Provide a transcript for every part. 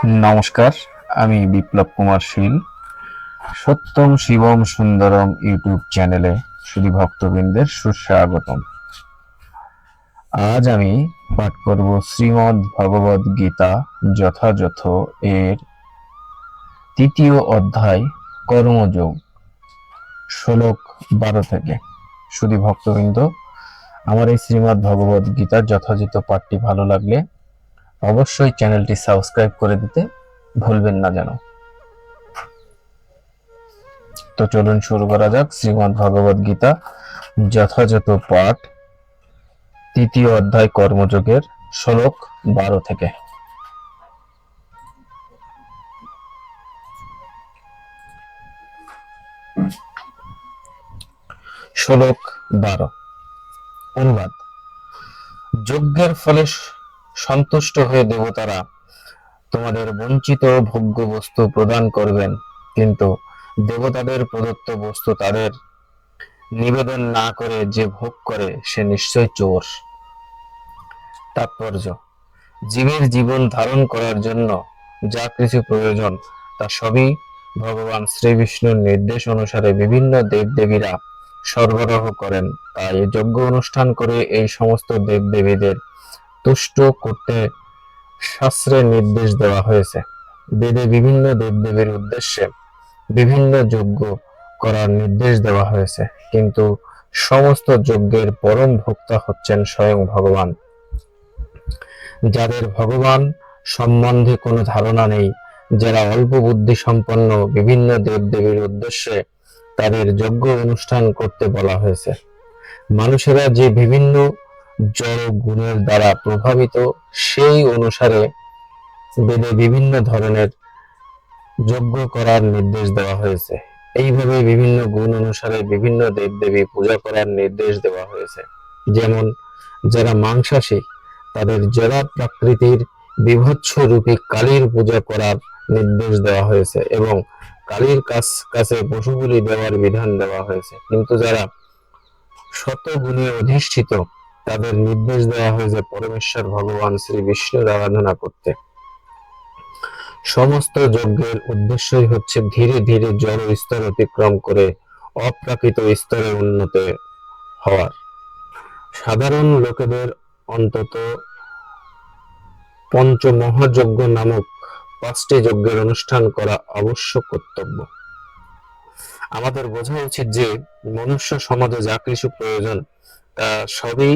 নমস্কার, আমি বিপ্লব কুমার শীল। সত্যম, শিবম, সুন্দরম ইউটিউব চ্যানেলে শুধু ভক্তবৃন্দের সুস্বাগতম। আজ আমি পাঠ করব শ্রীমদ্ ভগবদ গীতা যথাযথ এর তৃতীয় অধ্যায়, কর্মযোগ, শ্লোক বারো থেকে। শুধু ভক্তবৃন্দ, আমার এই শ্রীমদ্ ভগবদ গীতার যথাযথ পাঠটি ভালো লাগলে অবশ্যই চ্যানেলটি সাবস্ক্রাইব করে দিতে ভুলবেন না যেন। তো চলুন শুরু করা যাক শ্রীমদ্ ভগবদ গীতা, যথাযথ পাঠ, তৃতীয় অধ্যায় কর্মযোগের শ্লোক বারো থেকে। শ্লোক বারো। অনুবাদ। যজ্ঞের ফলে সন্তুষ্ট হয়ে দেবতারা তোমাদের বঞ্চিত ভোগ্য বস্তু প্রদান করবেন। কিন্তু দেবতাদের প্রদত্ত বস্তু তাদের নিবেদন না করে যে ভোগ করে, সে নিশ্চয় চোর। তাৎপর্য, জীবের জীবন ধারণ করার জন্য যা কিছু প্রয়োজন, তা সবই ভগবান শ্রী বিষ্ণুর নির্দেশ অনুসারে বিভিন্ন দেবদেবীরা সরবরাহ করেন। তাই যজ্ঞ অনুষ্ঠান করে এই সমস্ত দেবদেবীদের তুষ্ট করতে শাস্ত্রে নির্দেশ দেওয়া হয়েছে। বেদে বিভিন্ন দেবদেবীর উদ্দেশ্যে বিভিন্ন যজ্ঞ করার নির্দেশ দেওয়া হয়েছে, কিন্তু সমস্ত যজ্ঞের পরম ভোক্তা হচ্ছেন স্বয়ং ভগবান। যাদের ভগবান সম্বন্ধে কোনো ধারণা নেই, যারা অল্প বুদ্ধি সম্পন্ন বিভিন্ন দেবদেবীর উদ্দেশ্যে তাদের যজ্ঞ অনুষ্ঠান করতে বলা হয়েছে। মানুষেরা যে বিভিন্ন জড় গুণের দ্বারা প্রভাবিত, সেই অনুসারে বেদে বিভিন্ন ধরনের যজ্ঞ করার নির্দেশ দেওয়া হয়েছে। এইভাবে বিভিন্ন গুণ অনুসারে বিভিন্ন দেবদেবী পূজা করার নির্দেশ দেওয়া হয়েছে। যেমন, যারা মাংসাশী, তাদের জরা প্রাকৃতির বিভৎস রূপী কালীর পূজা করার নির্দেশ দেওয়া হয়েছে এবং কালীর কাছ, কাছে পশুগুলি দেওয়ার বিধান দেওয়া হয়েছে। কিন্তু যারা শত গুণে অধিষ্ঠিত তাদের নির্দেশ দেওয়া হয়েছে পরমেশ্বর ভগবান শ্রী বিষ্ণুর আরাধনা করতে। সমস্ত যজ্ঞের উদ্দেশ্যই হচ্ছে ধীরে ধীরে জড় স্তর অতিক্রম করে অপ্রাকৃত স্তরে উন্নত হওয়ার। সাধারণ লোকেদের অন্তত পঞ্চমহাযজ্ঞ নামক পাঁচটি যজ্ঞের অনুষ্ঠান করা অবশ্য কর্তব্য। আমাদের বোঝা উচিত যে মনুষ্য সমাজে যা কিছু প্রয়োজন সবই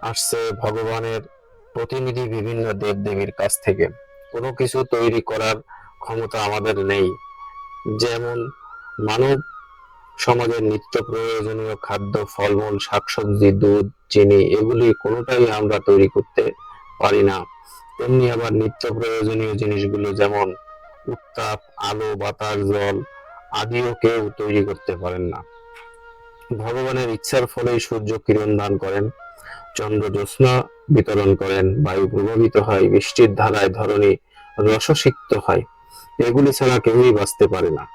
আসছে ভগবানের প্রতিনিধি বিভিন্ন দেবদেবীর কাছ থেকে। কোনো কিছু তৈরি করার ক্ষমতা আমাদের নেই। যেমন মানব সমাজের নিত্য প্রয়োজনীয় খাদ্য, ফলমূল, শাকসবজি, দুধ, চিনি, এগুলি কোনোটাই আমরা তৈরি করতে পারি না। তেমনি আবার নিত্য প্রয়োজনীয় জিনিসগুলো যেমন উত্তাপ, আলো, বাতাস, জল, আদিও কেউ তৈরি করতে পারেন না। ভগবানের ইচ্ছার ফলেই সূর্য কিরণ দান করেন, চন্দ্র জ্যোৎস্না বিতরণ করেন, বায়ু প্রভাবিত হয়, বৃষ্টির ধারায় ধরনী রসসিক্ত হয়। এগুলি ছাড়া কেউই বাঁচতে পারে না।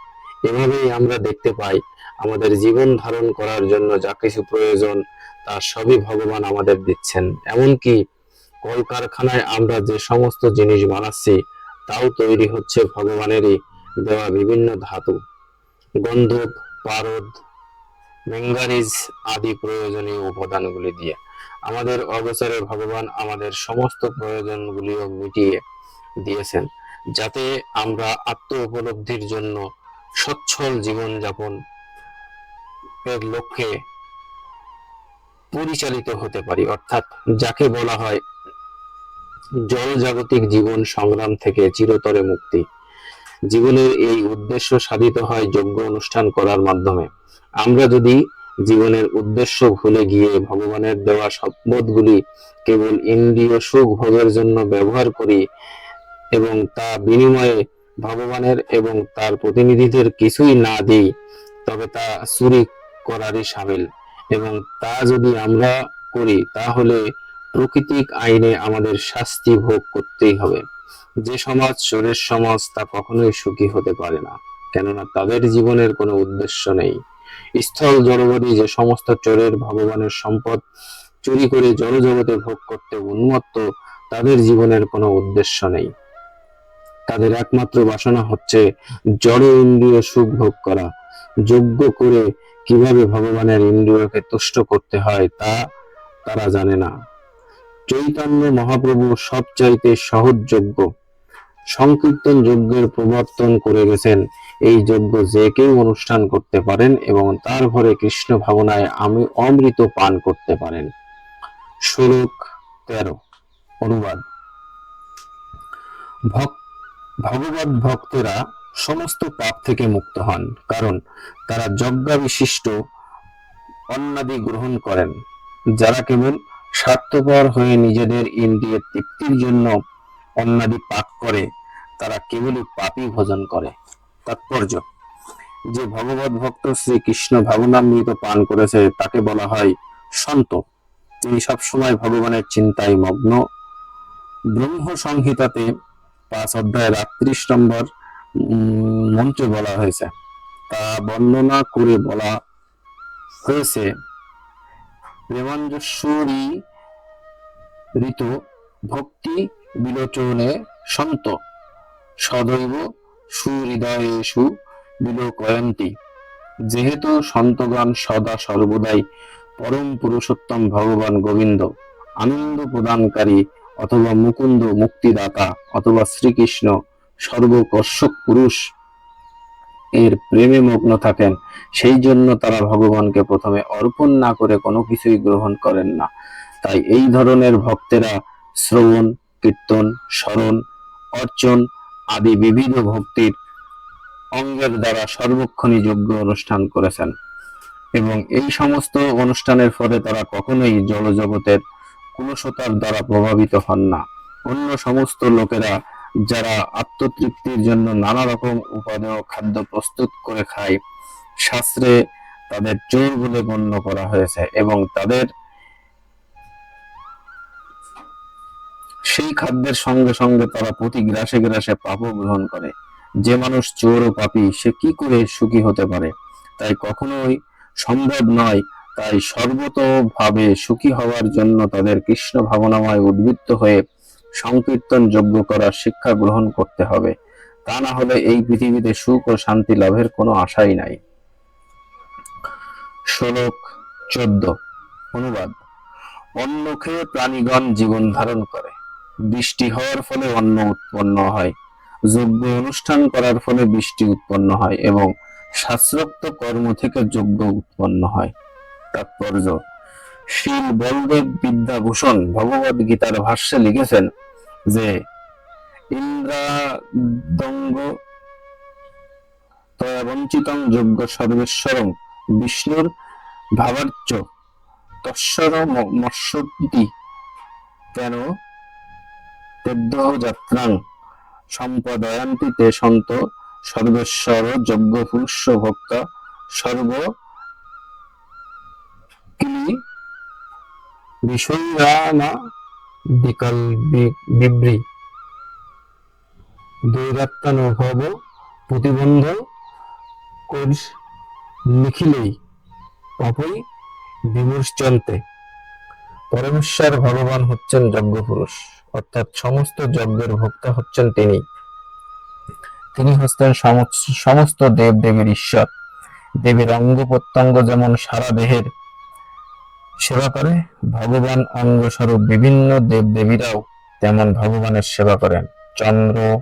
এভাবেই আমরা দেখতে পাই, আমাদের জীবন ধারণ করার জন্য যা কিছু প্রয়োজন, তা সবই ভগবান আমাদের দিচ্ছেন। এমনকি কলকারখানায় আমরা যে সমস্ত জিনিস বানাচ্ছি, তাও তৈরি হচ্ছে ভগবানেরই দেওয়া বিভিন্ন ধাতু। গন্ধক পারদ ম্যাঙ্গানিজ আদি প্রয়োজনীয় উপাদানগুলি দিয়ে। আমাদের অগোচরে ভগবান আমাদের সমস্ত প্রয়োজনগুলিও মিটিয়ে দিয়েছেন, যাতে আমরা আত্ম উপলব্ধির জন্য সচ্ছল জীবনযাপন এর লক্ষ্যে পরিচালিত হতে পারি। অর্থাৎ যাকে বলা হয় জলজাগতিক জীবন সংগ্রাম থেকে চিরতরে মুক্তি। জীবনের এই উদ্দেশ্য সাধিত হয় যোগ্য অনুষ্ঠান করার মাধ্যমে। আমরা যদি জীবনের উদ্দেশ্য ভুলে গিয়ে ভগবানের দেওয়া সম্পদগুলি কেবল ইন্দ্রিয় সুখ ভোগের জন্য ব্যবহার করি এবং তা বিনিময়ে ভগবানের এবং তার প্রতিনিধিদের কিছুই না দিই, তবে তা চুরি করারই সামিল। এবং তা যদি আমরা করি, তাহলে প্রকৃতিক আইনে আমাদের শাস্তি ভোগ করতেই হবে। যে সমাজ চোরের সমাজ তা কখনোই সুখী হতে পারে না, কেননা তাদের জীবনের কোনো উদ্দেশ্য নেই। স্থল জড়বাদী যে সমস্ত চোরের ভগবানের সম্পদ চুরি করে জড়জগতে ভোগ করতে উন্মত্ত, তাদের জীবনের কোনো উদ্দেশ্য নেই। তাদের একমাত্র বাসনা হচ্ছে জড় ইন্দ্রিয় সুখ ভোগ করা। যোগ্য করে কীভাবে ভগবানের ইন্দ্রিয়কে তুষ্ট করতে হয় তা তারা জানে না। চৈতন্য মহাপ্রভু সবচাইতে সহজ যজ্ঞ সংকীর্তন যজ্ঞের প্রবর্তন করে গেছেন। এই যজ্ঞ যে কেউ অনুষ্ঠান করতে পারেন এবং তার ঘরে কৃষ্ণ ভাবনায় আমি অমৃত পান করতে পারেন। শ্লোক তেরো। অনুবাদ। ভগবত ভক্তেরা সমস্ত পাপ থেকে মুক্ত হন, কারণ তারা যজ্ঞাবিশিষ্ট অন্নাদি গ্রহণ করেন, যারা কেবল স্বার্থপর হয়ে নিজেদের ইন্দ্রিয়ের তৃপ্তির জন্য অন্নাদি পাক করে। তারা কেবলই পাপই ভোজন করে। তাৎপর্য, যে ভগবত ভক্ত শ্রীকৃষ্ণ ভাবনামৃত পান করেছে, তাকে বলা হয় সন্ত। তিনি সবসময় ভগবানের চিন্তায় মগ্ন। ব্রহ্ম সংহিতাতে পাঁচ অধ্যায়ের আটত্রিশ নম্বর মন্ত্রে বলা হয়েছে, তা বর্ণনা করে বলা হয়েছে প্রেমাঞ্জস্বরী ঋতু ভক্তি বিলোচনে সন্ত। সদৈব সুহৃদয়েষু বিলোকয়ন্তি। যেহেতু সন্তগণ সদা সর্বদাই পরম পুরুষোত্তম ভগবান গোবিন্দ, আনন্দ প্রদানকারী অথবা মুকুন্দ মুক্তিদাতা অথবা শ্রীকৃষ্ণ সর্বকর্ষক পুরুষ এর প্রেমে মগ্ন থাকেন, সেই জন্য তারা ভগবানকে প্রথমে অর্পণ না করে কোনো কিছুই গ্রহণ করেন না। তাই এই ধরনের ভক্তেরা শ্রবণ, কীর্তন, স্মরণ, অর্চন আদি বিবিধ ভক্তির অঙ্গের দ্বারা সর্বক্ষণই যোগ্য অনুষ্ঠান করেছেন। এবং এই সমস্ত অনুষ্ঠানের ফলে তারা কখনোই জড়জগতের কুলসতার দ্বারা প্রভাবিত হন না। অন্য সমস্ত লোকেরা যারা আত্মতৃপ্তির জন্য নানা রকম উপাদেয় খাদ্য প্রস্তুত করে খায়, শাস্ত্রে তাদের চোর বলে গণ্য করা হয়েছে এবং তাদের সেই খাদ্যের সঙ্গে সঙ্গে তারা প্রতি গ্রাসে গ্রাসে পাপও গ্রহণ করে। যে মানুষ চোর ও পাপী, সে কি করে সুখী হতে পারে? তাই কখনোই সম্ভব নয় তাই সর্বতভাবে সুখী হওয়ার জন্য তাদের কৃষ্ণ ভাবনাময় উদ্বৃত্ত হয়ে সংকীর্তন যোগ্য করার শিক্ষা গ্রহণ করতে হবে। তা না হলে এই পৃথিবীতে সুখ ও শান্তি লাভের কোনো আশাই নাই। শ্লোক চোদ্দ। অনুবাদ। খেয়ে প্রাণীগণ জীবন ধারণ করে। বৃষ্টি হওয়ার ফলে অন্ন উৎপন্ন হয়। যজ্ঞ অনুষ্ঠান করার ফলে বৃষ্টি উৎপন্ন হয় এবং শাস্ত্রোক্ত কর্ম থেকে যজ্ঞ উৎপন্ন হয়। তাৎপর্য, শিল বলদেব বিদ্যাভূষণ ভগবত গীতার ভাষ্যে লিখেছেন যে, ইন্দ্রাদঙ্গ তয়াবঞ্চিতং যজ্ঞ সর্বেশ্বরম বিষ্ণুর ভাবার্চ তস্বর মৎস্যতি কেন তেদ্যহ যাত্রাং সম্পদয়ান্তি তে সন্ত, সর্বেশ্বর যজ্ঞ পুরুষ ভক্ত, সর্ব কিলি বিষয়ানা বিকল বিব্রি। দৈরাত্মানুভব প্রতিবন্ধ কোজ নিখিলেই পাপই বিমর্শন্তে পরমেশ্বর ভগবান হচ্ছেন যজ্ঞ পুরুষ অর্থাৎ সমস্ত যজ্ঞের ভোক্তা হচ্ছেন তিনি। তিনি হচ্ছেন সমস্ত- দেব দেবীর ঈশ্বর। দেবীর অঙ্গ প্রত্যঙ্গ যেমন সারা দেহের সেবা করে, ভগবান অঙ্গ স্বরূপ বিভিন্ন দেব দেবীরাও তেমন ভগবানের সেবা করেন। চন্দ্র,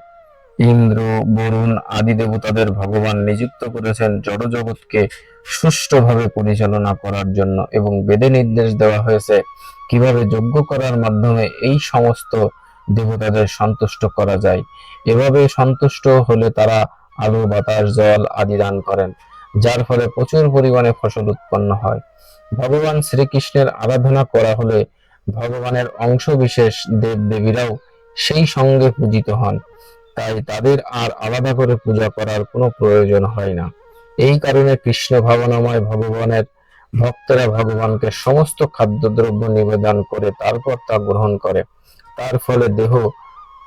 ইন্দ্র, বরুণ আদি দেবতাদের ভগবান নিযুক্ত করেছেন জড় জগৎকে সুষ্ঠুভাবে পরিচালনা করার জন্য এবং বেদে নির্দেশ দেওয়া হয়েছে কীভাবে যজ্ঞ করার মাধ্যমে এই সমস্ত দেবতাদের সন্তুষ্ট করা যায়? এভাবে সন্তুষ্ট হলে তারা আলো, বাতাস, জল আদি দান করেন, যার ফলে প্রচুর পরিমাণে ফসল উৎপন্ন হয়। ভগবান শ্রীকৃষ্ণের আরাধনা করা হলে ভগবানের অংশ বিশেষ দেব দেবীরাও সেই সঙ্গে পূজিত হন। তাই তাদের আর আলাদা করে পূজা করার কোনো প্রয়োজন হয় না। এই কারণে কৃষ্ণ ভাবনাময় ভগবানের ভক্তরা ভগবানকে সমস্ত খাদ্যদ্রব্য নিবেদন করে, তারপর তা গ্রহণ করে। তার ফলে দেহ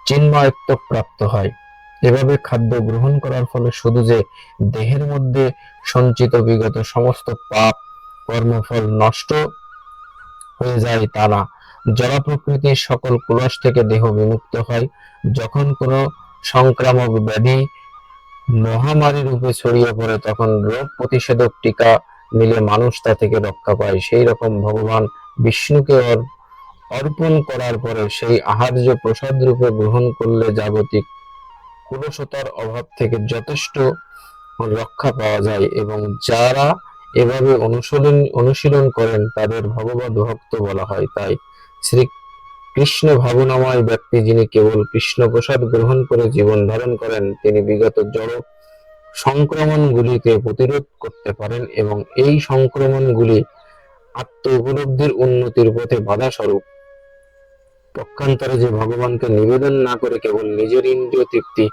চিন্ময়ত্ব প্রাপ্ত হয়। এভাবে খাদ্য গ্রহণ করার ফলে শুধু যে দেহের মধ্যে সঞ্চিত বিগত সমস্ত পাপ, কর্মফল নষ্ট হয়ে যায় তা না। জড় প্রকৃতির সকল কুলস থেকে দেহ বিমুক্ত হয়, যখন কোনো সংক্রামক ব্যাধি মহামারী রূপে ছড়িয়ে পড়ে, তখন রোগ প্রতিষেধক টিকা মিলে মানুষ তা থেকে রক্ষা পায়। সেই রকম ভগবান বিষ্ণুকে অর্পণ করার পরে সেই আহার্য প্রসাদ রূপে গ্রহণ করলে জাগতিক কুলসতার অভাব থেকে যথেষ্ট রক্ষা পাওয়া যায় এবং যারা এভাবে অনুশীলন অনুশীলন করেন তাদের ভগবত ভক্ত বলা হয়। তাই শ্রী কৃষ্ণ ভাবনাময় ব্যক্তি যিনি কেবল কৃষ্ণ প্রসাদ গ্রহণ করে জীবন ধারণ করেন, তিনি বিগত জড় সংক্রমণগুলিকে প্রতিরোধ করতে পারেন এবং এই সংক্রমণগুলি আত্ম উপলব্ধির উন্নতির পথে বাধা স্বরূপ পক্ষান্তরে যে ভগবানকে নিবেদন না করে কেবল নিজের ইন্দ্রিয় তৃপ্তি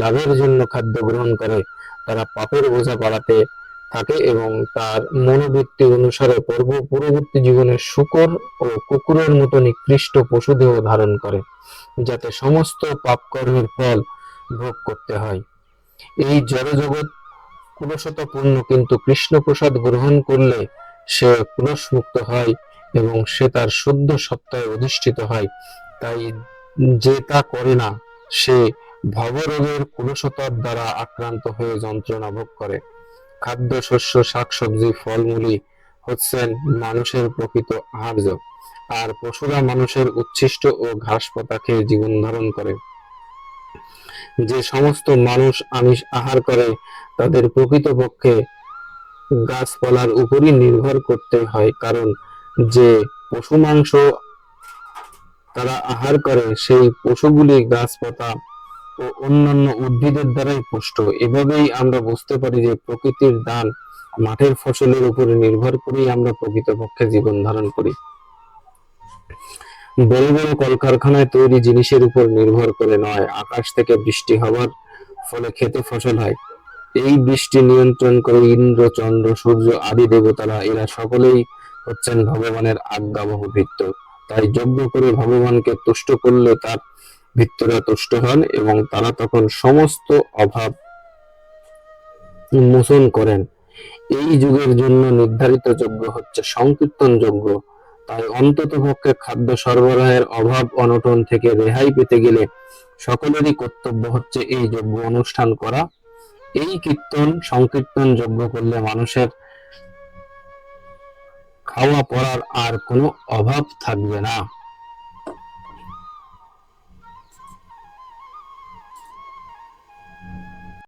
লাভের জন্য খাদ্য গ্রহণ করে, তারা পাপের বোঝা বাড়াতে থাকে এবং তার মনোবৃত্তি অনুসারে পূর্ব পূর্ববর্তী জীবনে শুকর ও কুকুরের মতো নিকৃষ্ট পশুদেহ ধারণ করে, যাতে সমস্ত পাপকর্মের ফল ভোগ করতে হয়। এই জড়জগৎ কুলশতাপূর্ণ, কিন্তু কৃষ্ণ প্রসাদ গ্রহণ করলে সে কুলসমুক্ত হয় এবং সে তার শুদ্ধ সত্তায় অধিষ্ঠিত হয়। তাই যে তা করে না, সে ভবরোগের কুলশতার দ্বারা আক্রান্ত হয়ে যন্ত্রণা ভোগ করে। খাদ্য, শস্য, শাকসবজি ফলমূলি হচ্ছেন মানুষের প্রকৃত আহার্য, আর পশুরা মানুষের উচ্ছিষ্ট ও ঘাস পাতা খেয়ে জীবন ধারণ করে। যে সমস্ত মানুষ আমিষ আহার করে, তাদের প্রকৃতপক্ষে গাছপালার উপরই নির্ভর করতে হয়। কারণ যে পশু মাংস তারা আহার করে, সেই পশুগুলি গাছপাতা ও অন্যান্য উদ্ভিদের দ্বারাই পুষ্ট। এভাবেই আমরা বুঝতে পারি যে প্রকৃতির দান মাঠের ফসলের উপরে নির্ভর করেই আমরা প্রকৃতপক্ষে জীবন ধারণ করি। বড় বড় কলকারখানায় তৈরি জিনিসের উপর নির্ভর করে নয়, আকাশ থেকে বৃষ্টি হওয়ার ফলে খেতে ফসল হয়। এই বৃষ্টি নিয়ন্ত্রণ করে ইন্দ্র, চন্দ্র, সূর্য আদি দেবতারা, এরা সকলেই হচ্ছেন ভগবানের আজ্ঞাবহ ভৃত্য। তাই যজ্ঞ করে ভগবানকে তুষ্ট করলে তার ভিত্তরা তুষ্ট হন এবং তারা তখন সমস্ত অভাব মোচন করেন। এই যুগের জন্য নির্ধারিত যজ্ঞ হচ্ছে সংকীর্তন যজ্ঞ। তাই অন্তত পক্ষে খাদ্য সরবরাহের অভাব অনটন থেকে রেহাই পেতে গেলে সকলেরই কর্তব্য হচ্ছে এই যজ্ঞ অনুষ্ঠান করা। এই কীর্তন, সংকীর্তন যজ্ঞ করলে মানুষের খাওয়া পড়ার আর কোনো অভাব থাকবে না।